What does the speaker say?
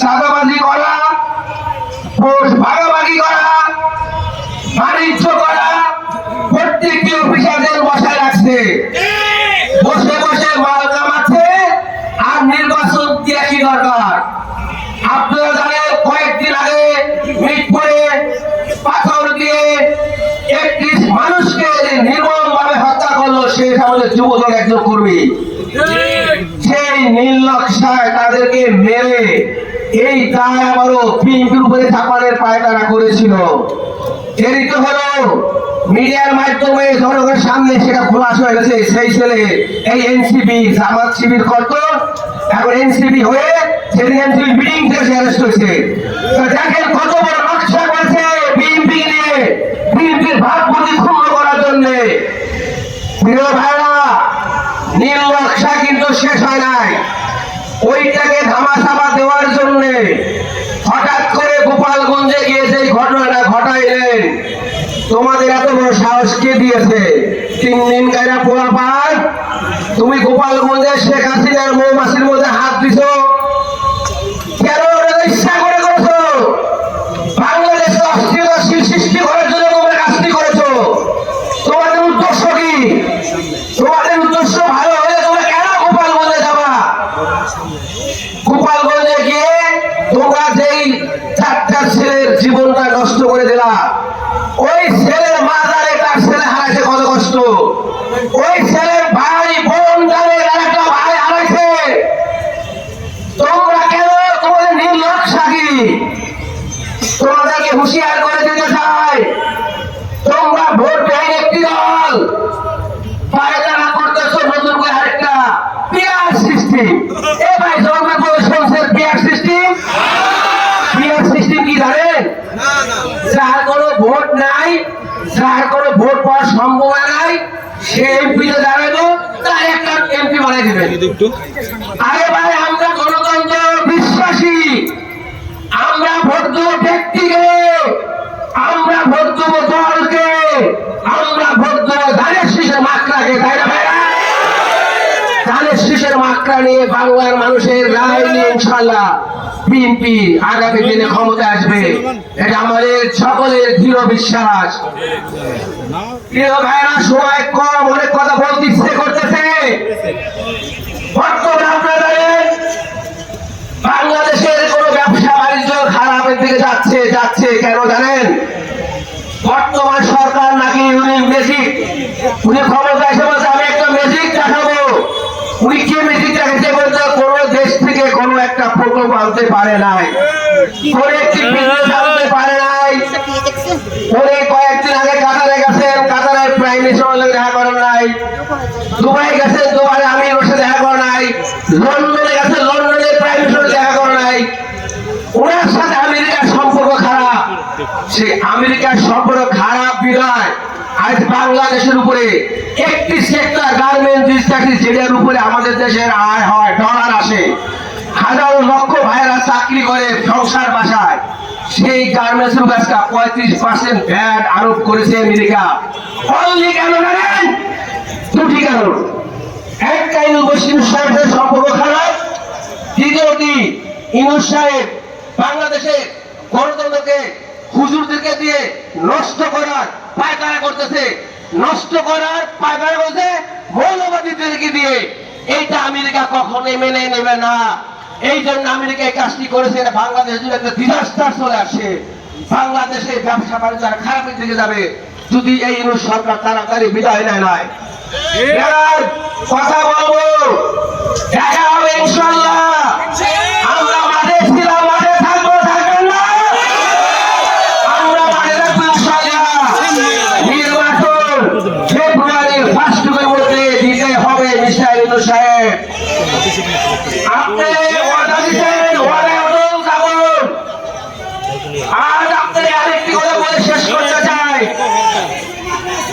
চাঁদাবাজি করা, পোষ ভাগাভাগি করা, বাণিজ্য করা, প্রত্যেকটি অফিসারদের বসায় রাখছে। বসে বসে মাল কামাচ্ছে আর নির্বাচন দিয়ে কি দরকার। আপনারা জানেন, কয়েকদিন আগে মিটপুরে পাথর দিয়ে একত্রিশ মানুষকে নির্মম ভাবে হত্যা করল, সে আমাদের যুবদল একজন কর্মী। সেই নীল নকশায় তাদেরকে মেরে এই দায় আবারও পিঙ্কির উপরে চাপানের পায়তারা করেছিল। এরই তো হলো মিডিয়ার মাধ্যমে জনগণের সামনে সেটা খোলাস হয়ে গেছে। সেই ছেলে, এই এনসিবি জামাত শিবির করত। এখন এনসিবি হয়ে সেদিন এনসিবি মিটিং থেকে সে অ্যারেস্ট হয়েছে। দেখেন কত বড় নকশা করেছে বিএনপি নিয়ে। বিএনপির ভাবমূর্তি ক্ষুণ্ণ করার জন্যে। প্রিয় ভাইরা, নীল নকশা কিন্তু শেষ হয় নাই। ওইটাকে ধামাচাপা জন্য হঠাৎ করে গোপালগঞ্জে গিয়ে সেই ঘটনাটা ঘটাইলেন। তোমাদের এত বড় সাহস কে দিয়েছে? তিন দিন কায়রা পোড়া পার, তুমি গোপালগঞ্জে শেখ হাসিনার মৌমাছির মধ্যে হাত দিছো কেন ওটা ইচ্ছা করে করছ বাংলাদেশে অস্থিরতা সৃষ্টি করার জন্য তোমরা কাজটি করেছ তোমাদের উদ্দেশ্য কি তোমাদের উদ্দেশ্য ভালো হলে তোমরা কেন গোপালগঞ্জে যাবা গোপালগঞ্জে গিয়ে তোমরা যেই চারটা ছেলের জীবনটা নষ্ট করে দিলা ওই ছেলের মাজারে তার ছেলে হারাইছে, কত কষ্ট। ওই ছেলের ভাই, বোন ভাই হারাইছে। তোমরা কেন তোমাদের তোমাদেরকে হুঁশিয়ার করে দিতে চাই। তোমরা ভোট দেয় একটি দল। করতেছো নতুন করে আরেকটা। পিয়ার ভাই জন্মে পিয়ার সিস্টেম পিয়ার সিস্টেম কি জানেন যার কোনো ভোট নাই যার কোনো ভোট পাওয়ার সম্ভাবনা নাই, সে এমপিতে দাঁড়ানো তার একটা এমপি বানাই দেবে আরে ভাই, আমরা গণতন্ত্র বিশ্বাসী। আমরা ভোট দেবো ব্যক্তিকে আমরা ভোট দেবো দলকে আমরা ভোট দেবো ধানের শীষের মাত্রাকে তাই না ভাইরা শীষের মাত্রা নিয়ে বাংলার মানুষের রায় নিয়ে ইনশাল্লাহ বিএনপি আগামী দিনে ক্ষমতা আসবে। এটা আমাদের সকলের দৃঢ় বিশ্বাস। প্রিয় ভাইরা কম অনেক কথা বলতে ইচ্ছে করতেছে। বাংলাদেশের কোন ব্যবসা বাণিজ্য খারাপের দিকে যাচ্ছে যাচ্ছে কেন জানেন? বর্তমান সরকার নাকি উনি মেজিক উনি ক্ষমতা এসে বলছে আমি একটা মেজিক দেখাবো উনি কি মেজিক দেখাচ্ছে বলতে কোন দেশ থেকে কোন একটা প্রকল্প আনতে পারে নাই। একটি বিজনেস আনতে পারে নাই। কয়েকদিন আগে কাতারে গেছেন প্রাইম মিনিস্টার দেখা করেন নাই। দুবাই গেছেন আমি সাথে দেখা করে নাই। লন্ডনে গেছে লন্ডনে প্রাইম মিনিস্টার দেখা করে নাই। ওনার সাথে আমেরিকার সম্পর্ক খারাপ। সে আমেরিকার সম্পর্ক খারাপ বিদায় আজ বাংলাদেশের উপরে একটি সেক্টর গার্মেন্ট ইন্ডাস্ট্রি যেটার উপরে আমাদের দেশের আয় হয় ডলার আসে। হাজারো লক্ষ ভাইরা চাকরি করে সংসার বাসায়। সেই গার্মেন্টস এর পঁয়ত্রিশ পার্সেন্ট ভ্যাট আরোপ করেছে আমেরিকা। অনলি কেন জানেন? দুটি কারণ। ইউনুস মুসলিম সাহেবের সম্পর্ক খারাপ। দ্বিতীয়টি, ইউনুস সাহেব বাংলাদেশে গণতন্ত্রকে হুজুরদেরকে দিয়ে নষ্ট করার পায়তারা করতেছে। নষ্ট করার পায়তারা করছে মৌলবাদীদেরকে দিয়ে। এইটা আমেরিকা কখনোই মেনে নেবে না। এই জন্য আমেরিকা এই কাজটি করেছে, এটা বাংলাদেশ জুড়ে একটা ডিজাস্টার চলে আসে। বাংলাদেশে ব্যবসা বাণিজ্য আর খারাপের দিকে যাবে। যদি এই ইউনুস সরকার তাড়াতাড়ি বিদায় নেয় নাই। কথা বলব, দেখা হবে ইনশাল্লাহ আপনি